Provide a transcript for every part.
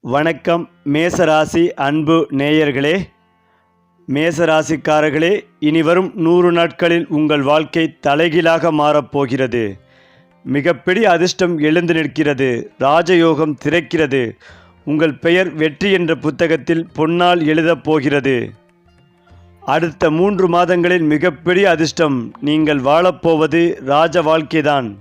வணக்கம் மேசராசி அன்பு நேயர்களே. மேசராசிக்காரர்களே இனிவரும் நூறு நாட்களில் உங்கள் வாழ்க்கை தலைகீழாக மாறப்போகிறது மிகப்பெரிய அதிர்ஷ்டம் எழுந்து நிற்கிறது. ராஜயோகம் திறக்கிறது. உங்கள் பெயர் வெற்றி என்ற புத்தகத்தில் பொன்னால் எழுதப் போகிறது. அடுத்த மூன்று மாதங்களில் மிகப்பெரிய அதிர்ஷ்டம் நீங்கள் வாழப்போவது ராஜ வாழ்க்கைதான்.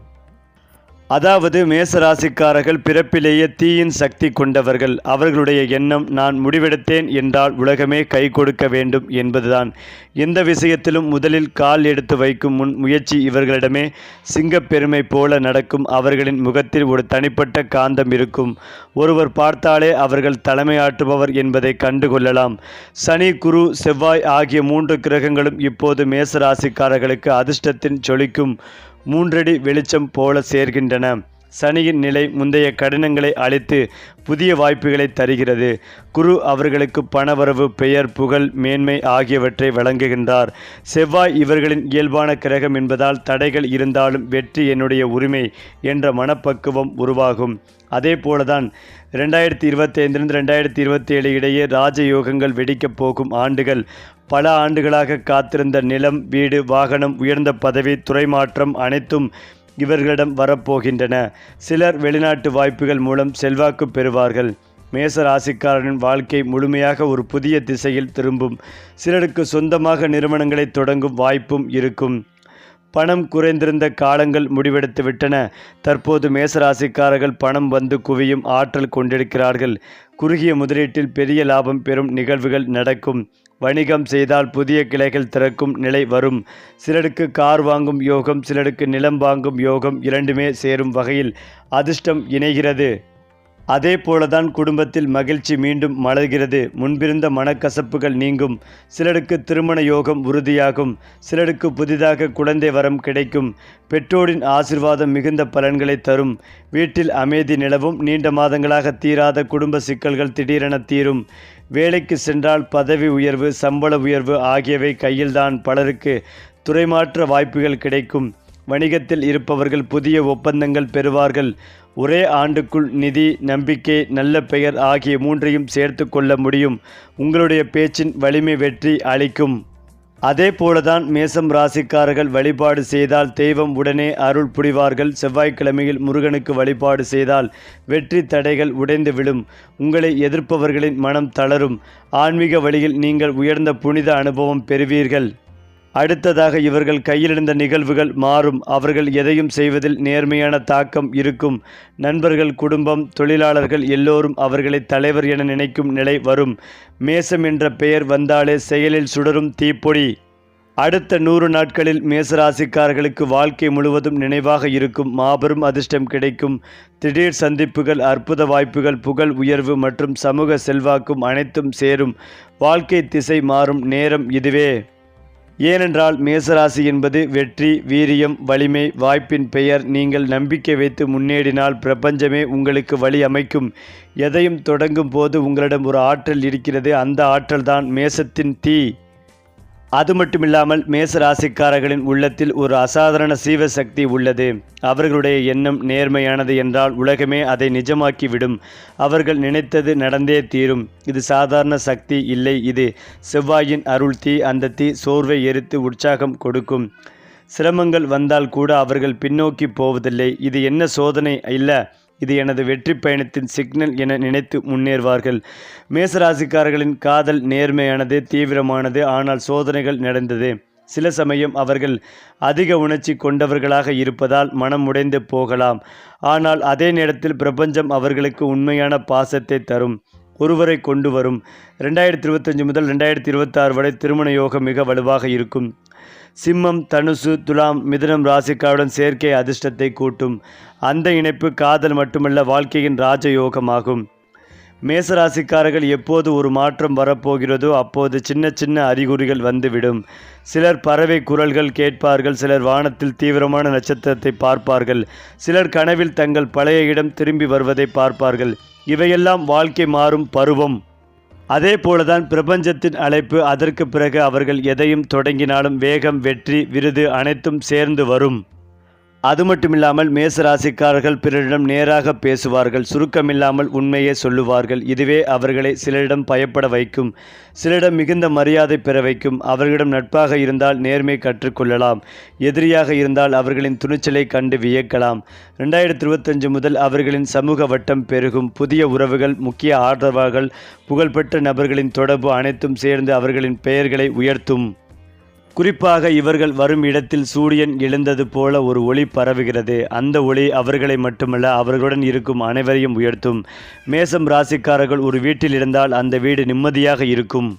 அதாவது மேசராசிக்காரர்கள் பிறப்பிலேயே தீயின் சக்தி கொண்டவர்கள். அவர்களுடைய எண்ணம் நான் முடிவெடுத்தேன் என்றால் உலகமே கை கொடுக்க வேண்டும் என்பதுதான். எந்த விஷயத்திலும் முதலில் கால் எடுத்து வைக்கும் முன் முயற்சி இவர்களிடமே சிங்கப்பெருமை போல நடக்கும். அவர்களின் முகத்தில் ஒரு தனிப்பட்ட காந்தம் இருக்கும். ஒருவர் பார்த்தாலே அவர்கள் தலைமையாற்றுபவர் என்பதை கண்டுகொள்ளலாம். சனி குரு செவ்வாய் ஆகிய மூன்று கிரகங்களும் இப்போது மேசராசிக்காரர்களுக்கு அதிர்ஷ்டத்தின் சொலிக்கும். மூன்றடி வெளிச்சம் போல சேர்கின்றன. சனியின் நிலை முந்தைய கடினங்களை அழித்து புதிய வாய்ப்புகளை தருகிறது. குரு அவர்களுக்கு பணவரவு பெயர் புகழ் மேன்மை ஆகியவற்றை வழங்குகின்றார். செவ்வாய் இவர்களின் இயல்பான கிரகம் என்பதால் தடைகள் இருந்தாலும் வெற்றி என்னுடைய உரிமை என்ற மனப்பக்குவம் உருவாகும். அதே போலதான் ரெண்டாயிரத்தி இருபத்தைந்திலிருந்து ரெண்டாயிரத்தி இருபத்தி ஏழு இடையே ராஜயோகங்கள் வெடிக்கப் போகும் ஆண்டுகள். பல ஆண்டுகளாக காத்திருந்த நிலம் வீடு வாகனம் உயர்ந்த பதவி துறை மாற்றம் அனைத்தும் இவர்களிடம் வரப்போகின்றன. சிலர் வெளிநாட்டு வாய்ப்புகள் மூலம் செல்வாக்கு பெறுவார்கள். மேச ராசிக்காரனின் வாழ்க்கை முழுமையாக ஒரு புதிய திசையில் திரும்பும். சிலருக்கு சொந்தமாக நிறுவனங்களை தொடங்கும் வாய்ப்பும் இருக்கும். பணம் குறைந்திருந்த காலங்கள் முடிவெடுத்து விட்டன. தற்போது மேசராசிக்காரர்கள் பணம் வந்து குவியும் ஆற்றல் கொண்டிருக்கிறார்கள். குறுகிய முதலீட்டில் பெரிய லாபம் பெறும் நிகழ்வுகள் நடக்கும். வணிகம் செய்தால் புதிய கிளைகள் திறக்கும் நிலை வரும். சிலருக்கு கார் வாங்கும் யோகம் சிலருக்கு நிலம் வாங்கும் யோகம் இரண்டுமே சேரும் வகையில் அதிர்ஷ்டம் இணைகிறது. அதே போலதான் குடும்பத்தில் மகிழ்ச்சி மீண்டும் மலர்கிறது. முன்பிருந்த மனக்கசப்புகள் நீங்கும். சிலருக்கு திருமண யோகம் உறுதியாகும். சிலருக்கு புதிதாக குழந்தை வரம் கிடைக்கும். பெற்றோரின் ஆசிர்வாதம் மிகுந்த பலன்களை தரும். வீட்டில் அமைதி நிலவும். நீண்ட மாதங்களாக தீராத குடும்ப சிக்கல்கள் திடீரென தீரும். வேலைக்கு சென்றால் பதவி உயர்வு சம்பள உயர்வு ஆகியவை கையில்தான் பலருக்கு துறைமாற்ற வாய்ப்புகள் கிடைக்கும். வணிகத்தில் இருப்பவர்கள் புதிய ஒப்பந்தங்கள் பெறுவார்கள். ஒரே ஆண்டுக்குள் நிதி நம்பிக்கை நல்ல பெயர் ஆகிய மூன்றையும் சேர்த்து கொள்ள முடியும். உங்களுடைய பேச்சின் வலிமை வெற்றி அளிக்கும். அதே போலதான் மேசம் ராசிக்காரர்கள் வழிபாடு செய்தால் தெய்வம் உடனே அருள் புரிவார்கள். செவ்வாய்க்கிழமையில் முருகனுக்கு வழிபாடு செய்தால் வெற்றி தடைகள் உடைந்து விழும். உங்களை எதிர்ப்பவர்களின் மனம் தளரும். ஆன்மீக வழியில் நீங்கள் உயர்ந்த புனித அனுபவம் பெறுவீர்கள். அடுத்ததாக இவர்கள் கையிலிருந்த நிகழ்வுகள் மாறும். அவர்கள் எதையும் செய்வதில் நேர்மையான தாக்கம் இருக்கும். நண்பர்கள் குடும்பம் தொழிலாளர்கள் எல்லோரும் அவர்களை தலைவர் என நினைக்கும் நிலை வரும். மேசம் என்ற பெயர் வந்தாலே செயலில் சுடரும் தீப்பொடி அடுத்த நூறு நாட்களில் மேசராசிக்காரர்களுக்கு வாழ்க்கை முழுவதும் நினைவாக இருக்கும். மாபெரும் அதிர்ஷ்டம் கிடைக்கும். திடீர் சந்திப்புகள் அற்புத வாய்ப்புகள் புகழ் உயர்வு மற்றும் சமூக செல்வாக்கும் அனைத்தும் சேரும். வாழ்க்கை திசை மாறும். நேரம் இதுவே. ஏனென்றால் மேசராசி என்பது வெற்றி வீரியம் வலிமை வாய்ப்பின் பெயர். நீங்கள் நம்பிக்கை வைத்து முன்னேறினால் பிரபஞ்சமே உங்களுக்கு வழி அமைக்கும். எதையும் தொடங்கும் போது உங்களிடம் ஒரு ஆற்றல் இருக்கிறது. அந்த ஆற்றல்தான் மேசத்தின் தீ. அது மட்டுமில்லாமல் மேச ராசிக்காரர்களின் உள்ளத்தில் ஒரு அசாதாரண சீவ சக்தி உள்ளது. அவர்களுடைய எண்ணம் நேர்மையானது என்றால் உலகமே அதை நிஜமாக்கிவிடும். அவர்கள் நினைத்தது நடந்தே தீரும். இது சாதாரண சக்தி இல்லை. இது செவ்வாயின் அருள் தீ அந்த தீ சோர்வை எரித்து உற்சாகம் கொடுக்கும். சிரமங்கள் வந்தால் கூட அவர்கள் பின்னோக்கி போவதில்லை. இது என்ன சோதனை? இல்லை இது எனது வெற்றி பயணத்தின் சிக்னல் என நினைத்து முன்னேறுவார்கள். மேசராசிக்காரர்களின் காதல் நேர்மையானது தீவிரமானது ஆனால் சோதனைகள் நடந்தது. சில சமயம் அவர்கள் அதிக உணர்ச்சி கொண்டவர்களாக இருப்பதால் மனம் உடைந்து போகலாம். ஆனால் அதே நேரத்தில் பிரபஞ்சம் அவர்களுக்கு உண்மையான பாசத்தை தரும். ஒருவரை கொண்டு வரும். ரெண்டாயிரத்தி இருபத்தஞ்சு முதல் ரெண்டாயிரத்தி இருபத்தாறு வரை திருமண யோகம் மிக வலுவாக இருக்கும். சிம்மம் தனுசு துலாம் மிதுனம் ராசிக்காருடன் சேர்க்கை அதிர்ஷ்டத்தை கூட்டும் அந்த இணைப்பு காதல் மட்டுமல்ல வாழ்க்கையின் ராஜயோகமாகும். மேசராசிக்காரர்கள் எப்போது ஒரு மாற்றம் வரப்போகிறதோ அப்போது சின்ன சின்ன அறிகுறிகள் வந்துவிடும். சிலர் பறவை குரல்கள் கேட்பார்கள் சிலர் வானத்தில் தீவிரமான நட்சத்திரத்தை பார்ப்பார்கள் சிலர் கனவில் தங்கள் பழைய இடம் திரும்பி வருவதை பார்ப்பார்கள். இவையெல்லாம் வாழ்க்கை மாறும் பருவம். அதே போலதான் பிரபஞ்சத்தின் அழைப்பு அதற்கு பிறகு அவர்கள் எதையும் தொடங்கினாலும் வேகம் வெற்றி விருது அனைத்தும் சேர்ந்து வரும். அது மட்டுமில்லாமல் மேச ராசிக்காரர்கள் பிறரிடம் நேராக பேசுவார்கள் சுருக்கமில்லாமல் உண்மையை சொல்லுவார்கள். இதுவே அவர்களை சிலரிடம் பயப்பட வைக்கும் சிலரிடம் மிகுந்த மரியாதை பெற வைக்கும். அவர்களிடம் நட்பாக இருந்தால் நேர்மை கற்றுக்கொள்ளலாம் எதிரியாக இருந்தால் அவர்களின் துணிச்சலை கண்டு வியக்கலாம். ரெண்டாயிரத்தி இருபத்தஞ்சு முதல் அவர்களின் சமூக வட்டம் பெருகும். புதிய உறவுகள் முக்கிய ஆதரவாக புகழ்பெற்ற நபர்களின் தொடர்பு அனைத்தும் சேர்ந்து அவர்களின் பெயர்களை உயர்த்தும். குறிப்பாக இவர்கள் வரும் இடத்தில் சூரியன் எழுந்தது போல ஒரு ஒளி பரவுகிறது. அந்த ஒளி அவர்களை மட்டுமல்ல அவர்களுடன் இருக்கும் அனைவரையும் உயர்த்தும். மேசம் ராசிக்காரர்கள் ஒரு வீட்டில் இருந்தால் அந்த வீடு நிம்மதியாக இருக்கும்.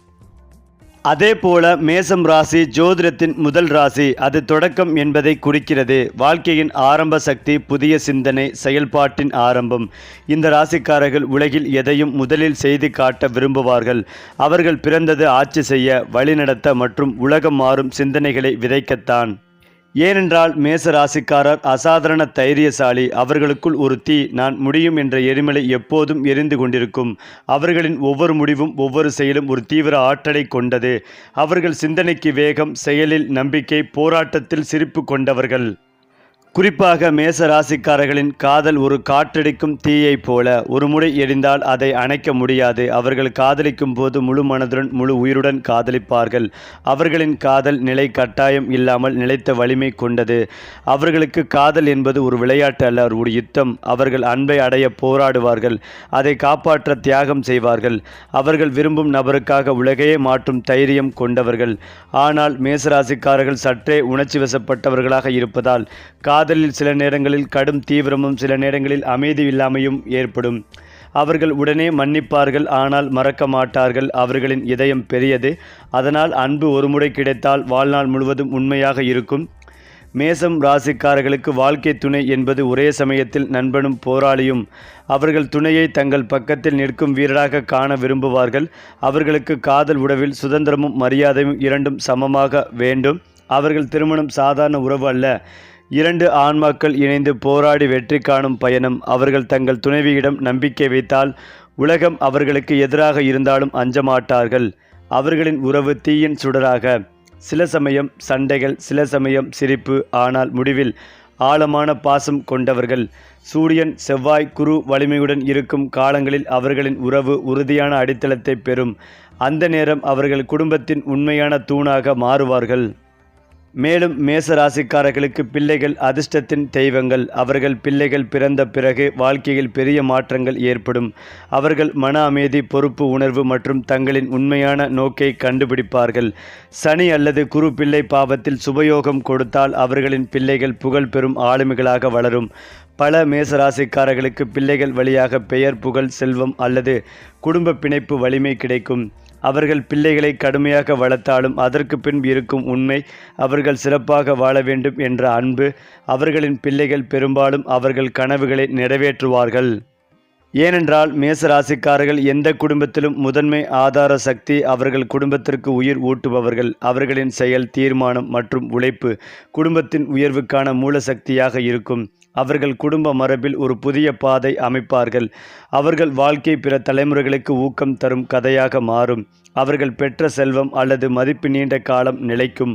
அதே போல மேசம் ராசி ஜோதிடத்தின் முதல் ராசி அது தொடக்கம் என்பதை குறிக்கிறது. வாழ்க்கையின் ஆரம்ப சக்தி புதிய சிந்தனை செயல்பாட்டின் ஆரம்பம். இந்த ராசிக்காரர்கள் உலகில் எதையும் முதலில் செய்து காட்ட விரும்புவார்கள். அவர்கள் பிறந்தது ஆட்சி செய்ய வழிநடத்த மற்றும் உலகம் மாறும் சிந்தனைகளை விதைக்கத்தான். ஏனென்றால் மேச ராசிக்காரர் அசாதாரண தைரியசாலி. அவர்களுக்குள் ஒரு தீ நான் முடியும் என்ற எரிமலை எப்போதும் எரிந்து கொண்டிருக்கும். அவர்களின் ஒவ்வொரு முடிவும் ஒவ்வொரு செயலும் ஒரு தீவிர ஆற்றலை கொண்டது. அவர்கள் சிந்தனைக்கு வேகம் செயலில் நம்பிக்கை போராட்டத்தில் சிரிப்பு கொண்டவர்கள். குறிப்பாக மேச ராசிக்காரர்களின் காதல் ஒரு காற்றடிக்கும் தீயைப் போல. ஒரு முறை எரிந்தால் அதை அணைக்க முடியாது. அவர்கள் காதலிக்கும் போது முழு மனதுடன் முழு உயிருடன் காதலிப்பார்கள். அவர்களின் காதல் நிலை கட்டாயம் இல்லாமல் நிலைத்த வலிமை கொண்டது. அவர்களுக்கு காதல் என்பது ஒரு விளையாட்டு அல்ல ஒரு யுத்தம். அவர்கள் அன்பை அடைய போராடுவார்கள். அதை காப்பாற்ற தியாகம் செய்வார்கள். அவர்கள் விரும்பும் நபருக்காக உலகையே மாற்றும் தைரியம் கொண்டவர்கள். ஆனால் மேசராசிக்காரர்கள் சற்றே உணர்ச்சி வசப்பட்டவர்களாக இருப்பதால் காதலில் சில நேரங்களில் கடும் தீவிரமும் சில நேரங்களில் அமைதி இல்லாமையும் ஏற்படும். அவர்கள் உடனே மன்னிப்பார்கள் ஆனால் மறக்க மாட்டார்கள். அவர்களின் இதயம் பெரியது. அதனால் அன்பு ஒருமுறை கிடைத்தால் வாழ்நாள் முழுவதும் உண்மையாக இருக்கும். மேசம் ராசிக்காரர்களுக்கு வாழ்க்கை துணை என்பது ஒரே சமயத்தில் நண்பனும் போராளியும். அவர்கள் துணையை தங்கள் பக்கத்தில் நிற்கும் வீரராக காண விரும்புவார்கள். அவர்களுக்கு காதல் உறவில் சுதந்திரமும் மரியாதையும் இரண்டும் சமமாக வேண்டும். அவர்கள் திருமணம் சாதாரண உறவு அல்ல. இரண்டு ஆன்மாக்கள் இணைந்து போராடி வெற்றி காணும் பயணம். அவர்கள் தங்கள் துணைவியிடம் நம்பிக்கை வைத்தால் உலகம் அவர்களுக்கு எதிராக இருந்தாலும் அஞ்சமாட்டார்கள். அவர்களின் உறவு தீயின் சுடராக. சில சமயம் சண்டைகள் சில சமயம் சிரிப்பு. ஆனால் முடிவில் ஆழமான பாசம் கொண்டவர்கள். சூரியன் செவ்வாய் குரு வலிமையுடன் இருக்கும் காலங்களில் அவர்களின் உறவு உறுதியான அடித்தளத்தை பெறும். அந்த நேரம் அவர்கள் குடும்பத்தின் உண்மையான தூணாக மாறுவார்கள். மேலும் மேச ராசிக்காரர்களுக்கு பிள்ளைகள் அதிர்ஷ்டத்தின் தெய்வங்கள். அவர்கள் பிள்ளைகள் பிறந்த பிறகு வாழ்க்கையில் பெரிய மாற்றங்கள் ஏற்படும். அவர்கள் மன அமைதி பொறுப்பு உணர்வு மற்றும் தங்களின் உண்மையான நோக்கை கண்டுபிடிப்பார்கள். சனி அல்லது குரு பிள்ளை பாவத்தில் சுபயோகம் கொடுத்தால் அவர்களின் பிள்ளைகள் புகழ் பெறும் ஆளுமைகளாக வளரும். பல மேசராசிக்காரர்களுக்கு பிள்ளைகள் வழியாக பெயர் புகழ் செல்வம் அல்லது குடும்ப பிணைப்பு வலிமை கிடைக்கும். அவர்கள் பிள்ளைகளை கடுமையாக வளர்த்தாலும் அதற்கு பின் இருக்கும் உண்மை அவர்கள் சிறப்பாக வாழ வேண்டும் என்ற அன்பு அவர்களின் பிள்ளைகள் பெரும்பாலும் அவர்கள் கனவுகளை நிறைவேற்றுவார்கள். ஏனென்றால் மேசராசிக்காரர்கள் எந்த குடும்பத்திலும் முதன்மை ஆதார சக்தி அவர்கள் குடும்பத்திற்கு உயிர் ஊட்டுபவர்கள். அவர்களின் செயல் தீர்மானம் மற்றும் உழைப்பு குடும்பத்தின் உயர்வுக்கான மூல சக்தியாக இருக்கும். அவர்கள் குடும்ப மரபில் ஒரு புதிய பாதை அமைப்பார்கள். அவர்கள் வாழ்க்கை பிற தலைமுறைகளுக்கு ஊக்கம் தரும் கதையாக மாறும். அவர்கள் பெற்ற செல்வம் அல்லது மதிப்பு நீண்ட காலம் நிலைக்கும்.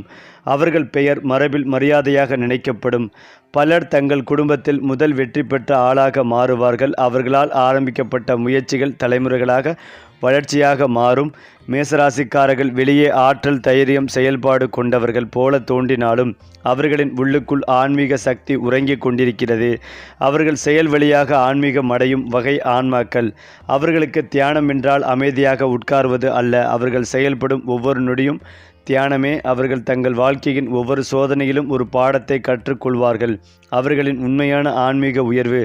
அவர்கள் பெயர் மரபில் மரியாதையாக நினைக்கப்படும். பலர் தங்கள் குடும்பத்தில் முதல் வெற்றி பெற்ற ஆளாக மாறுவார்கள். அவர்களால் ஆரம்பிக்கப்பட்ட முயற்சிகள் தலைமுறைகளாக வளர்ச்சியாக மாறும். மேசராசிக்காரர்கள் வெளியே ஆற்றல் தைரியம் செயல்பாடு கொண்டவர்கள் போல தோன்றினாலும் அவர்களின் உள்ளுக்குள் ஆன்மீக சக்தி உறங்கிக் கொண்டிருக்கிறது. அவர்கள் செயல் வழியாக ஆன்மீகம் அடையும் வகை ஆன்மாக்கள். அவர்களுக்கு தியானம் என்றால் அமைதியாக உட்கார்வது அல்ல. அவர்கள் செயல்படும் ஒவ்வொரு நொடியும் தியானமே அவர்கள் தங்கள் வாழ்க்கையின் ஒவ்வொரு சோதனையிலும் ஒரு பாடத்தை கற்றுக்கொள்வார்கள். அவர்களின் உண்மையான ஆன்மீக உயர்வு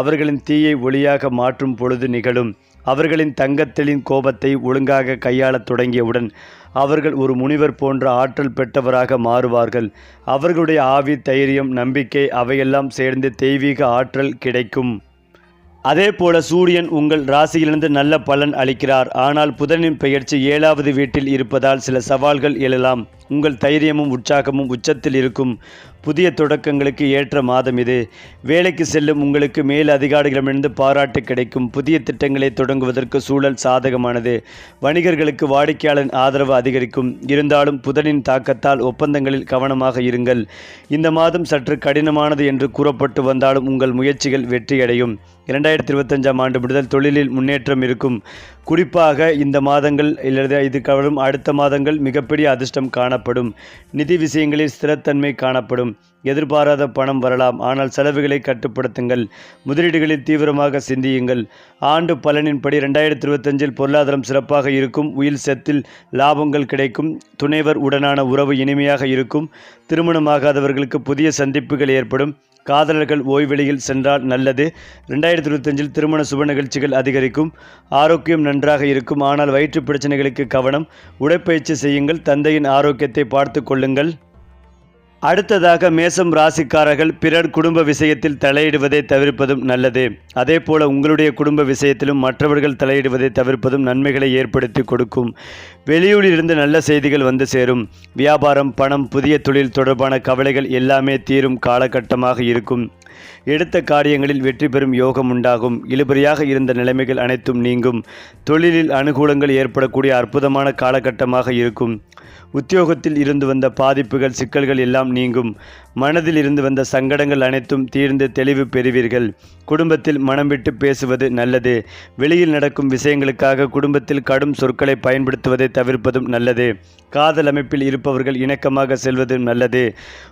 அவர்களின் தீயை ஒளியாக மாற்றும் பொழுது நிகழும். அவர்களின் தங்கத்தெளின் கோபத்தை ஒழுங்காக கையாளத் தொடங்கியவுடன் அவர்கள் ஒரு முனிவர் போன்ற ஆற்றல் பெற்றவராக மாறுவார்கள். அவர்களுடைய ஆவி தைரியம் நம்பிக்கை அவையெல்லாம் சேர்ந்து தெய்வீக ஆற்றல் கிடைக்கும். அதே போல சூரியன் உங்கள் ராசியிலிருந்து நல்ல பலன் அளிக்கிறார். ஆனால் புதனின் பெயர்ச்சி ஏழாவது வீட்டில் இருப்பதால் சில சவால்கள் எழலாம். உங்கள் தைரியமும் உற்சாகமும் உச்சத்தில் இருக்கும். புதிய தொடக்கங்களுக்கு ஏற்ற மாதம் இது. வேலைக்கு செல்லும் உங்களுக்கு மேல் அதிகாரிகளிடமிருந்து பாராட்டு கிடைக்கும். புதிய திட்டங்களை தொடங்குவதற்கு சூழல் சாதகமானது. வணிகர்களுக்கு வாடிக்கையாளர் ஆதரவு அதிகரிக்கும். இருந்தாலும் புதனின் தாக்கத்தால் ஒப்பந்தங்களில் கவனமாக இருங்கள். இந்த மாதம் சற்று கடினமானது என்று கூறப்பட்டு வந்தாலும் உங்கள் முயற்சிகள் வெற்றியடையும். இரண்டாயிரத்தி இருபத்தஞ்சாம் ஆண்டு முதல் தொழிலில் முன்னேற்றம் இருக்கும். குறிப்பாக இந்த மாதங்கள் இல்லது இதுக்கு வரும் அடுத்த மாதங்கள் மிகப்பெரிய அதிர்ஷ்டம் காணப்படும். நிதி விஷயங்களில் ஸ்திரத்தன்மை காணப்படும். எதிர்பாராத பணம் வரலாம். ஆனால் செலவுகளை கட்டுப்படுத்துங்கள். முதலீடுகளில் தீவிரமாக சிந்தியுங்கள். ஆண்டு பலனின்படி ரெண்டாயிரத்தி இருபத்தஞ்சில் பொருளாதாரம் சிறப்பாக இருக்கும். உயில் செத்தில் லாபங்கள் கிடைக்கும். துணைவர் உடனான உறவு இனிமையாக இருக்கும். திருமணமாகாதவர்களுக்கு புதிய சந்திப்புகள் ஏற்படும். காதலர்கள் ஓய்வெளியில் சென்றால் நல்லது. ரெண்டாயிரத்தி இருபத்தஞ்சில் திருமண சுப நிகழ்ச்சிகள் அதிகரிக்கும். ஆரோக்கியம் நன்றாக இருக்கும். ஆனால் வயிற்று பிரச்சனைகளுக்கு கவனம். உடற்பயிற்சி செய்யுங்கள். தந்தையின் ஆரோக்கியத்தை பார்த்து கொள்ளுங்கள். அடுத்ததாக மேசம் ராசிக்காரர்கள் பிறர் குடும்ப விஷயத்தில் தலையிடுவதை தவிர்ப்பதும் நல்லது. அதே போல உங்களுடைய குடும்ப விஷயத்திலும் மற்றவர்கள் தலையிடுவதை தவிர்ப்பதும் நன்மைகளை ஏற்படுத்தி கொடுக்கும். வெளியூரிலிருந்து நல்ல செய்திகள் வந்து சேரும். வியாபாரம் பணம் புதிய தொழில் தொடர்பான கவலைகள் எல்லாமே தீரும் காலகட்டமாக இருக்கும். எடுத்த காரியங்களில் வெற்றி பெறும் யோகம் உண்டாகும். இழுபறியாக இருந்த நிலைமைகள் அனைத்தும் நீங்கும். தொழிலில் அனுகூலங்கள் ஏற்படக்கூடிய அற்புதமான காலகட்டமாக இருக்கும். உத்தியோகத்தில் இருந்து வந்த பாதிப்புகள் சிக்கல்கள் எல்லாம் நீங்கும். மனதில் இருந்து வந்த சங்கடங்கள் அனைத்தும் தீர்ந்து தெளிவு பெறுவீர்கள். குடும்பத்தில் மனம் விட்டு பேசுவது நல்லது. வெளியில் நடக்கும் விஷயங்களுக்காக குடும்பத்தில் கடும் சொற்களை பயன்படுத்துவதை தவிர்ப்பதும் நல்லது. காதல் அமைப்பில் இருப்பவர்கள் இணக்கமாக செல்வதும் நல்லது.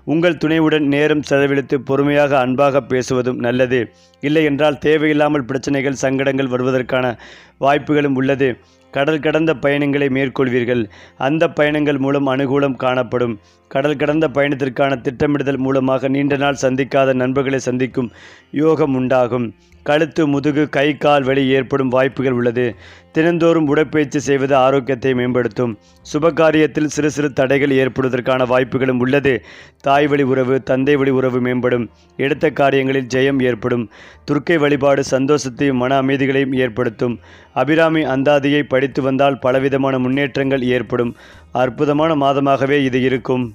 உங்கள் துணைவுடன் நேரம் செலவழித்து பொறுமையாக அன்பாக பேசுவதும் நல்லது. இல்லை என்றால் தேவையில்லாமல் பிரச்சனைகள் சங்கடங்கள் வருவதற்கான வாய்ப்புகளும் உள்ளது. கடல் கடந்த பயணங்களை மேற்கொள்வீர்கள். அந்த பயணங்கள் மூலம் அனுகூலம் காணப்படும். கடல் கடந்த பயணத்திற்கான திட்டமிடுதல் மூலமாக நீண்ட நாள் சந்திக்காத நண்பர்களை சந்திக்கும் யோகம் உண்டாகும். கழுத்து முதுகு கை கால் வலி ஏற்படும் வாய்ப்புகள் உள்ளது. தினந்தோறும் உடற்பயிற்சி செய்வது ஆரோக்கியத்தை மேம்படுத்தும். சுபகாரியத்தில் சிறு சிறு தடைகள் ஏற்படுவதற்கான வாய்ப்புகளும் உள்ளது. தாய் வழி உறவு தந்தை வழி உறவு மேம்படும். எடுத்த காரியங்களில் ஜெயம் ஏற்படும். துர்க்கை வழிபாடு சந்தோஷத்தையும் மன அமைதிகளையும் ஏற்படுத்தும். அபிராமி அந்தாதியை படித்து வந்தால் பலவிதமான முன்னேற்றங்கள் ஏற்படும். அற்புதமான மாதமாகவே இது இருக்கும்.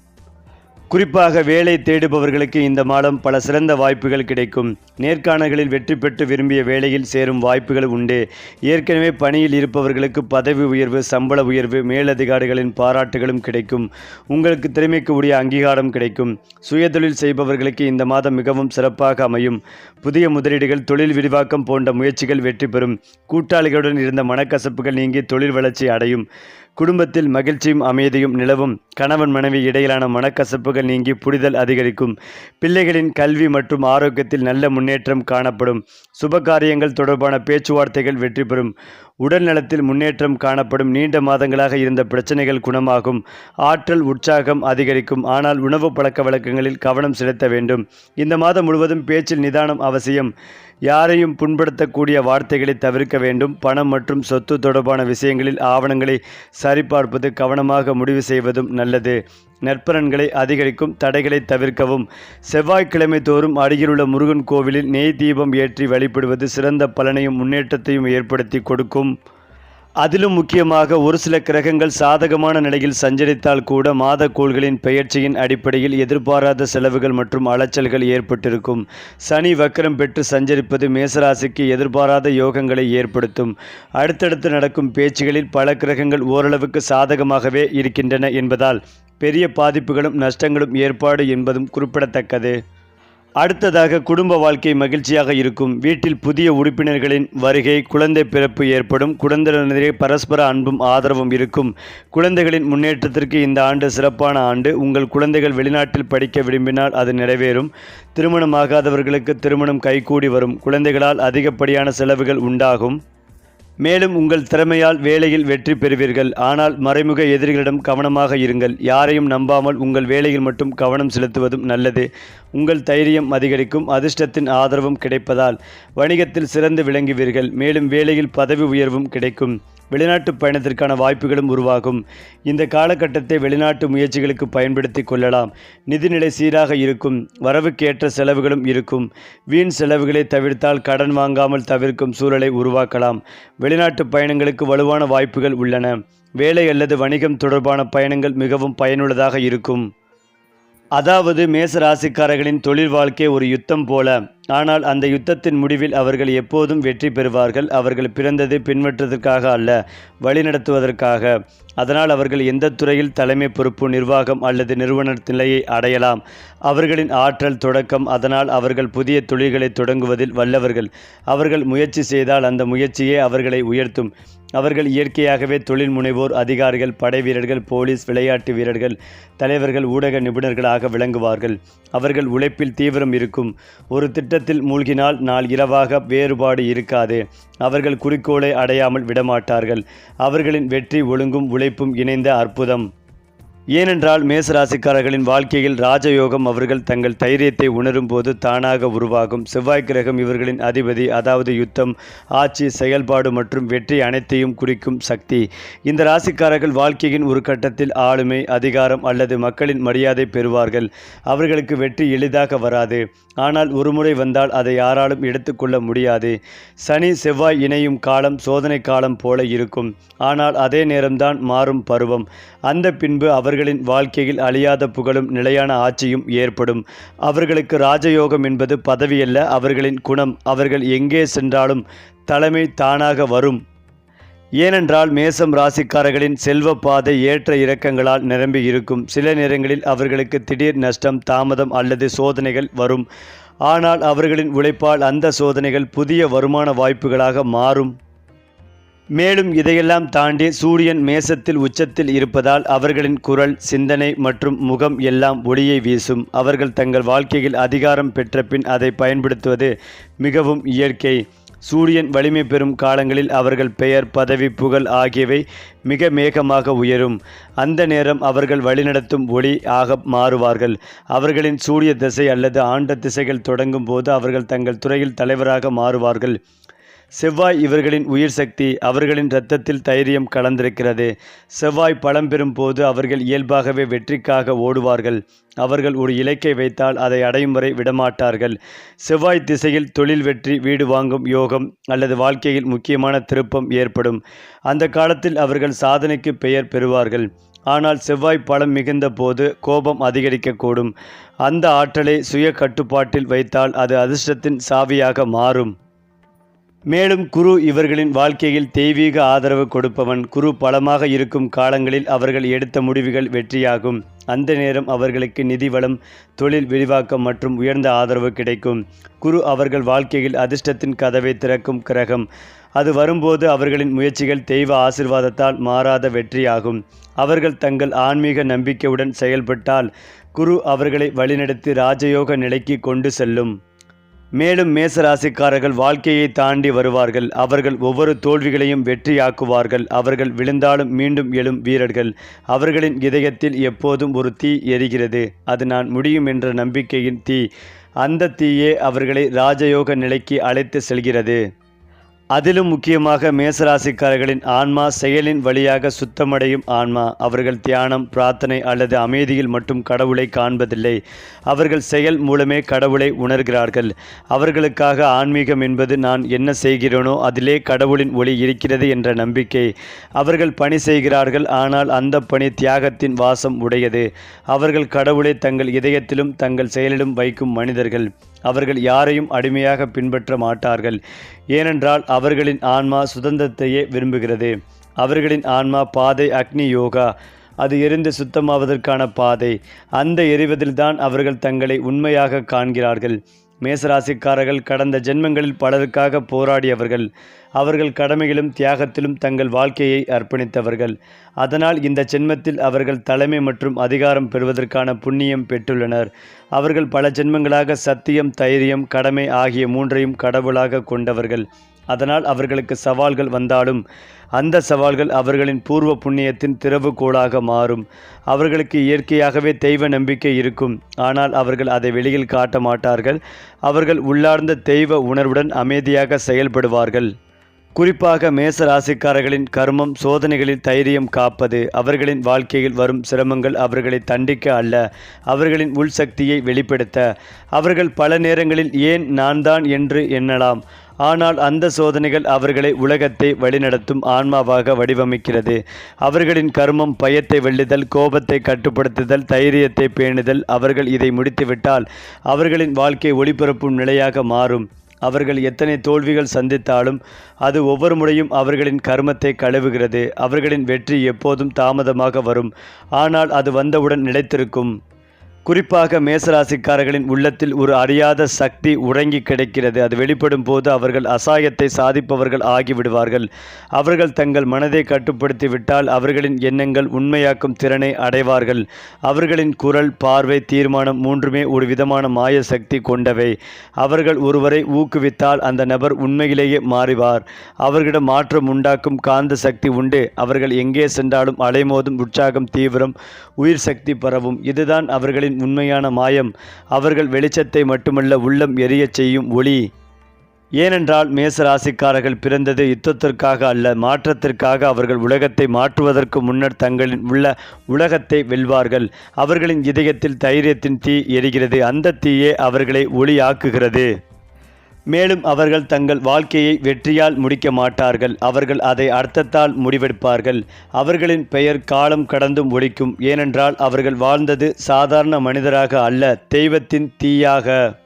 குறிப்பாக வேலை தேடுபவர்களுக்கு இந்த மாதம் பல சிறந்த வாய்ப்புகள் கிடைக்கும். நேர்காணல்களில் வெற்றி பெற்று விரும்பிய வேலையில் சேரும் வாய்ப்புகள் உண்டு. ஏற்கனவே பணியில் இருப்பவர்களுக்கு பதவி உயர்வு சம்பள உயர்வு மேலதிகாரிகளின் பாராட்டுகளும் கிடைக்கும். உங்களுக்கு திறமைக்கு உரிய அங்கீகாரம் கிடைக்கும். சுயதொழில் செய்பவர்களுக்கு இந்த மாதம் மிகவும் சிறப்பாக அமையும். புதிய முதலீடுகள் தொழில் விரிவாக்கம் போன்ற முயற்சிகள் வெற்றி பெறும். கூட்டாளிகளுடன் இருந்த மனக்கசப்புகள் நீங்கி தொழில் வளர்ச்சி அடையும். குடும்பத்தில் மகிழ்ச்சியும் அமைதியும் நிலவும். கணவன் மனைவி இடையிலான மனக்கசப்புகள் நீங்கி புரிதல் அதிகரிக்கும். பிள்ளைகளின் கல்வி மற்றும் ஆரோக்கியத்தில் நல்ல முன்னேற்றம் காணப்படும். சுப காரியங்கள் தொடர்பான பேச்சுவார்த்தைகள் வெற்றி பெறும். உடல் நலத்தில் முன்னேற்றம் காணப்படும் நீண்ட மாதங்களாக இருந்த பிரச்சனைகள் குணமாகும். ஆற்றல் உற்சாகம் அதிகரிக்கும். ஆனால் உணவு பழக்க வழக்கங்களில் கவனம் செலுத்த வேண்டும். இந்த மாதம் முழுவதும் பேச்சில் நிதானம் அவசியம். யாரையும் புண்படுத்தக்கூடிய வார்த்தைகளை தவிர்க்க வேண்டும். பணம் மற்றும் சொத்து தொடர்பான விஷயங்களில் ஆவணங்களை சரிபார்ப்பது கவனமாக முடிவு செய்வதும் நல்லது. நற்பலன்களை அதிகரிக்கும் தடைகளை தவிர்க்கவும். செவ்வாய்க்கிழமை தோறும் அருகிலுள்ள முருகன் கோவிலில் நெய் தீபம் ஏற்றி வழிபடுவது சிறந்த பலனையும் முன்னேற்றத்தையும் ஏற்படுத்தி கொடுக்கும். அதிலும் முக்கியமாக ஒரு சில கிரகங்கள் சாதகமான நிலையில் சஞ்சரித்தால் கூட மாத கோள்களின் பெயர்ச்சியின் அடிப்படையில் எதிர்பாராத செலவுகள் மற்றும் அலைச்சல்கள் ஏற்பட்டிருக்கும். சனி வக்கரம் பெற்று சஞ்சரிப்பது மேசராசிக்கு எதிர்பாராத யோகங்களை ஏற்படுத்தும். அடுத்தடுத்து நடக்கும் பேச்சுகளில் பல கிரகங்கள் ஓரளவுக்கு சாதகமாகவே இருக்கின்றன என்பதால் பெரிய பாதிப்புகளும் நஷ்டங்களும் ஏற்பாடு என்பதும் குறிப்பிடத்தக்கது. அடுத்ததாக குடும்ப வாழ்க்கை மகிழ்ச்சியாக இருக்கும். வீட்டில் புதிய உறுப்பினர்களின் வருகை குழந்தை பிறப்பு ஏற்படும். குழந்தையினரே பரஸ்பர அன்பும் ஆதரவும் இருக்கும். குழந்தைகளின் முன்னேற்றத்திற்கு இந்த ஆண்டு சிறப்பான ஆண்டு. உங்கள் குழந்தைகள் வெளிநாட்டில் படிக்க விரும்பினால் அது நிறைவேறும். திருமணமாகாதவர்களுக்கு திருமணம் கைகூடி வரும். குழந்தைகளால் அதிகப்படியான செலவுகள் உண்டாகும். மேலும் உங்கள் திறமையால் வேலையில் வெற்றி பெறுவீர்கள். ஆனால் மறைமுக எதிரிகளிடம் கவனமாக இருங்கள். யாரையும் நம்பாமல் உங்கள் வேலையில் மட்டும் கவனம் செலுத்துவதும் நல்லது. உங்கள் தைரியம் அதிகரிக்கும் அதிர்ஷ்டத்தின் ஆதரவும் கிடைப்பதால் வணிகத்தில் சிறந்து விளங்குவீர்கள். மேலும் வேலையில் பதவி உயர்வும் கிடைக்கும். வெளிநாட்டு பயணத்திற்கான வாய்ப்புகளும் உருவாகும். இந்த காலகட்டத்தை வெளிநாட்டு முயற்சிகளுக்கு பயன்படுத்தி கொள்ளலாம். நிதிநிலை சீராக இருக்கும் வரவுக்கேற்ற செலவுகளும் இருக்கும். வீண் செலவுகளை தவிர்த்தால் கடன் வாங்காமல் தவிர்க்கும் சூழலை உருவாக்கலாம். வெளிநாட்டு பயணங்களுக்கு வலுவான வாய்ப்புகள் உள்ளன. வேலை அல்லது வணிகம் தொடர்பான பயணங்கள் மிகவும் பயனுள்ளதாக இருக்கும். அதாவது மேச ராசிக்காரர்களின் தொழில் வாழ்க்கை ஒரு யுத்தம் போல. ஆனால் அந்த யுத்தத்தின் முடிவில் அவர்கள் எப்போதும் வெற்றி பெறுவார்கள். அவர்கள் பிறந்தது பின்பற்றுவதற்காக அல்ல வழிநடத்துவதற்காக. அதனால் அவர்கள் எந்த துறையில் தலைமை பொறுப்பு நிர்வாகம் அல்லது நிறுவன நிலையை அடையலாம். அவர்களின் ஆற்றல் தொடக்கம் அதனால் அவர்கள் புதிய தொழில்களை தொடங்குவதில் வல்லவர்கள். அவர்கள் முயற்சி செய்தால் அந்த முயற்சியே அவர்களை உயர்த்தும். அவர்கள் இயற்கையாகவே தொழில் முனைவோர் அதிகாரிகள் படை வீரர்கள் போலீஸ் விளையாட்டு வீரர்கள் தலைவர்கள் ஊடக நிபுணர்களாக விளங்குவார்கள். அவர்கள் உழைப்பில் தீவிரம் இருக்கும். ஒரு திட்டத்தில் மூழ்கினால் நாள் இரவாக வேறுபாடு இருக்காது. அவர்கள் குறிக்கோளை அடையாமல் விடமாட்டார்கள். அவர்களின் வெற்றி ஒழுங்கும் உழைப்பும் இணைந்த அற்புதம். ஏனென்றால் மேசராசிக்காரர்களின் வாழ்க்கையில் ராஜயோகம் அவர்கள் தங்கள் தைரியத்தை உணரும் போது தானாக உருவாகும். செவ்வாய் கிரகம் இவர்களின் அதிபதி அதாவது யுத்தம் ஆட்சி செயல்பாடு மற்றும் வெற்றி அனைத்தையும் குறிக்கும் சக்தி. இந்த ராசிக்காரர்கள் வாழ்க்கையின் ஒரு கட்டத்தில் ஆளுமை அதிகாரம் அல்லது மக்களின் மரியாதை பெறுவார்கள். அவர்களுக்கு வெற்றி எளிதாக வராது. ஆனால் ஒருமுறை வந்தால் அதை யாராலும் எடுத்துக்கொள்ள முடியாது. சனி செவ்வாய் இணையும் காலம் சோதனை காலம் போல இருக்கும். ஆனால் அதே நேரம்தான் மாறும் பருவம். அந்த பின்பு அவர்களின் வாழ்க்கையில் அழியாத புகழும் நிலையான ஆட்சியும் ஏற்படும். அவர்களுக்கு ராஜயோகம் என்பது பதவியல்ல அவர்களின் குணம் அவர்கள் எங்கே சென்றாலும் தலைமை தானாக வரும். ஏனென்றால் மேசம் ராசிக்காரர்களின் செல்வ பாதை ஏற்ற இறக்கங்களால் நிரம்பி இருக்கும். சில நேரங்களில் அவர்களுக்கு திடீர் நஷ்டம் தாமதம் அல்லது சோதனைகள் வரும். ஆனால் அவர்களின் உழைப்பால் அந்த சோதனைகள் புதிய வருமான வாய்ப்புகளாக மாறும். மேலும் இதையெல்லாம் தாண்டி சூரியன் மேசத்தில் உச்சத்தில் இருப்பதால் அவர்களின் குரல் சிந்தனை மற்றும் முகம் எல்லாம் ஒளியை வீசும். அவர்கள் தங்கள் வாழ்க்கையில் அதிகாரம் பெற்ற பின் அதை பயன்படுத்துவது மிகவும் இயற்கை. சூரியன் வலிமை பெறும் காலங்களில் அவர்கள் பெயர் பதவி புகழ் ஆகியவை மிக மேகமாக உயரும். அந்த நேரம் அவர்கள் வழிநடத்தும் ஒளி ஆக மாறுவார்கள். அவர்களின் சூரிய திசை அல்லது ஆண்ட திசைகள் தொடங்கும் போது அவர்கள் தங்கள் துறையில் தலைவராக மாறுவார்கள். செவ்வாய் இவர்களின் உயிர் சக்தி அவர்களின் இரத்தத்தில் தைரியம் கலந்திருக்கிறது. செவ்வாய் பலம் பெறும் போது அவர்கள் இயல்பாகவே வெற்றிக்காக ஓடுவார்கள். அவர்கள் ஒரு இலக்கை வைத்தால் அதை அடையும் வரை விடமாட்டார்கள். செவ்வாய் திசையில் தொழில் வெற்றி வீடு வாங்கும் யோகம் அல்லது வாழ்க்கையில் முக்கியமான திருப்பம் ஏற்படும். அந்த காலத்தில் அவர்கள் சாதனைக்கு பெயர் பெறுவார்கள். ஆனால் செவ்வாய் பலம் மிகுந்த போது கோபம் அதிகரிக்கக்கூடும். அந்த ஆற்றலை சுய கட்டுப்பாட்டில் வைத்தால் அது அதிர்ஷ்டத்தின் சாவியாக மாறும். மேலும் குரு இவர்களின் வாழ்க்கையில் தெய்வீக ஆதரவு கொடுப்பவன் குரு பலமாக இருக்கும் காலங்களில் அவர்கள் எடுத்த முடிவுகள் வெற்றியாகும். அந்த நேரம் அவர்களுக்கு நிதி வளம் தொழில் விரிவாக்கம் மற்றும் உயர்ந்த ஆதரவு கிடைக்கும். குரு அவர்கள் வாழ்க்கையில் அதிர்ஷ்டத்தின் கதவை திறக்கும் கிரகம். அது வரும்போது அவர்களின் முயற்சிகள் தெய்வ ஆசிர்வாதத்தால் மாறாத வெற்றியாகும். அவர்கள் தங்கள் ஆன்மீக நம்பிக்கையுடன் செயல்பட்டால் குரு அவர்களை வழிநடத்தி ராஜயோக நிலைக்கு கொண்டு செல்லும். மேலும் மேசராசிக்காரர்கள் வாழ்க்கையை தாண்டி வருவார்கள். அவர்கள் ஒவ்வொரு தோல்விகளையும் வெற்றியாக்குவார்கள். அவர்கள் விழுந்தாலும் மீண்டும் எழும் வீரர்கள். அவர்களின் இதயத்தில் எப்போதும் ஒரு தீ எரிகிறது. அது நான் முடியும் என்ற நம்பிக்கையின் தீ. அந்த தீயே அவர்களை ராஜயோக நிலைக்கு அழைத்து செல்கிறது. அதிலும் முக்கியமாக மேசராசிக்காரர்களின் ஆன்மா செயலின் வழியாக சுத்தமடையும் ஆன்மா. அவர்கள் தியானம் பிரார்த்தனை அல்லது அமைதியில் மட்டும் கடவுளை காண்பதில்லை. அவர்கள் செயல் மூலமே கடவுளை உணர்கிறார்கள். அவர்களுக்காக ஆன்மீகம் என்பது நான் என்ன செய்கிறேனோ அதிலே கடவுளின் ஒளி இருக்கிறது என்ற நம்பிக்கை. அவர்கள் பணி செய்கிறார்கள் ஆனால் அந்த பணி தியாகத்தின் வாசம் உடையது. அவர்கள் கடவுளை தங்கள் இதயத்திலும் தங்கள் செயலிலும் வைக்கும் மனிதர்கள். அவர்கள் யாரையும் அடிமையாக பின்பற்ற மாட்டார்கள். ஏனென்றால் அவர்களின் ஆன்மா சுதந்திரத்தையே விரும்புகிறது. அவர்களின் ஆன்மா பாதை அக்னி யோகா. அது எரிந்து சுத்தமாவதற்கான பாதை. அந்த எரிவதில்தான் அவர்கள் தங்களை உண்மையாக காண்கிறார்கள். மேசராசிக்காரர்கள் கடந்த ஜென்மங்களில் பலருக்காக போராடியவர்கள். அவர்கள் கடமையிலும் தியாகத்திலும் தங்கள் வாழ்க்கையை அர்ப்பணித்தவர்கள். அதனால் இந்த ஜென்மத்தில் அவர்கள் தலைமை மற்றும் அதிகாரம் பெறுவதற்கான புண்ணியம் பெற்றுள்ளனர். அவர்கள் பல ஜென்மங்களாக சத்தியம் தைரியம் கடமை ஆகிய மூன்றையும் கடவுளாக கொண்டவர்கள். அதனால் அவர்களுக்கு சவால்கள் வந்தாலும் அந்த சவால்கள் அவர்களின் பூர்வ புண்ணியத்தின் திறவுகோளாக மாறும். அவர்களுக்கு இயற்கையாகவே தெய்வ நம்பிக்கை இருக்கும். ஆனால் அவர்கள் அதை வெளியில் காட்ட மாட்டார்கள். அவர்கள் உள்ளார்ந்த தெய்வ உணர்வுடன் அமைதியாக செயல்படுவார்கள். குறிப்பாக மேச ராசிக்காரர்களின் கர்மம் சோதனைகளில் தைரியம் காப்பது அவர்களின் வாழ்க்கையில் வரும் சிரமங்கள் அவர்களை தண்டிக்க அல்ல. அவர்களின் உள்சக்தியை வெளிப்படுத்த. அவர்கள் பல நேரங்களில் ஏன் நான் தான்? என்று எண்ணலாம். ஆனால் அந்த சோதனைகள் அவர்களை உலகத்தை வழிநடத்தும் ஆன்மாவாக வடிவமைக்கிறது. அவர்களின் கர்மம் பயத்தை வெல்லுதல் கோபத்தை கட்டுப்படுத்துதல் தைரியத்தை பேணுதல். அவர்கள் இதை முடித்துவிட்டால் அவர்களின் வாழ்க்கை ஒளிபரப்பும் நிலையாக மாறும். அவர்கள் எத்தனை தோல்விகள் சந்தித்தாலும் அது ஒவ்வொரு முறையும் அவர்களின் கர்மத்தை கழுவுகிறது. அவர்களின் வெற்றி எப்போதும் தாமதமாக வரும். ஆனால் அது வந்தவுடன் நிலைத்திருக்கும். குறிப்பாக மேசராசிக்காரர்களின் உள்ளத்தில் ஒரு அறியாத சக்தி உறங்கி கிடைக்கிறது. அது வெளிப்படும் போது அவர்கள் அசாயத்தை சாதிப்பவர்கள் ஆகிவிடுவார்கள். அவர்கள் தங்கள் மனதை கட்டுப்படுத்தி விட்டால் அவர்களின் எண்ணங்கள் உண்மையாக்கும் திறனை அடைவார்கள். அவர்களின் குரல் பார்வை தீர்மானம் மூன்றுமே ஒரு விதமான மாய சக்தி கொண்டவை. அவர்கள் ஒருவரை ஊக்குவித்தால் அந்த நபர் உண்மையிலேயே மாறிவார். அவர்களிடம் மாற்றம் உண்டாக்கும் காந்த சக்தி உண்டு. அவர்கள் எங்கே சென்றாலும் அலைமோதும் உற்சாகம் தீவிரம் உயிர் சக்தி பரவும். இதுதான் அவர்களின் உண்மையான மாயம் அவர்கள் வெளிச்சத்தை மட்டுமல்ல உள்ளம் எரியச் செய்யும் ஒளி. ஏனென்றால் மேச ராசிக்காரர்கள் பிறந்தது யுத்தத்திற்காக அல்ல மாற்றத்திற்காக அவர்கள் உலகத்தை மாற்றுவதற்கு முன்னர் தங்களின் உள்ள உலகத்தை வெல்வார்கள். அவர்களின் இதயத்தில் தைரியத்தின் தீ எரிகிறது அந்த தீயே அவர்களை ஒளியாக்குகிறது. மேலும் அவர்கள் தங்கள் வாழ்க்கையை வெற்றியால் முடிக்க மாட்டார்கள். அவர்கள் அதை அர்த்தத்தால் முடிவெடுப்பார்கள். அவர்களின் பெயர் காலம் கடந்தும் ஒழிக்கும். ஏனென்றால் அவர்கள் வாழ்ந்தது சாதாரண மனிதராக அல்ல தெய்வத்தின் தீயாக.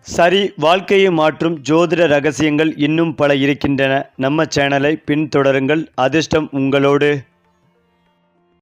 சரி வாழ்க்கையை மாற்றும் ஜோதிட ரகசியங்கள் இன்னும் பல இருக்கின்றன. நம்ம சேனலை பின்தொடருங்கள். அதிர்ஷ்டம் உங்களோடு.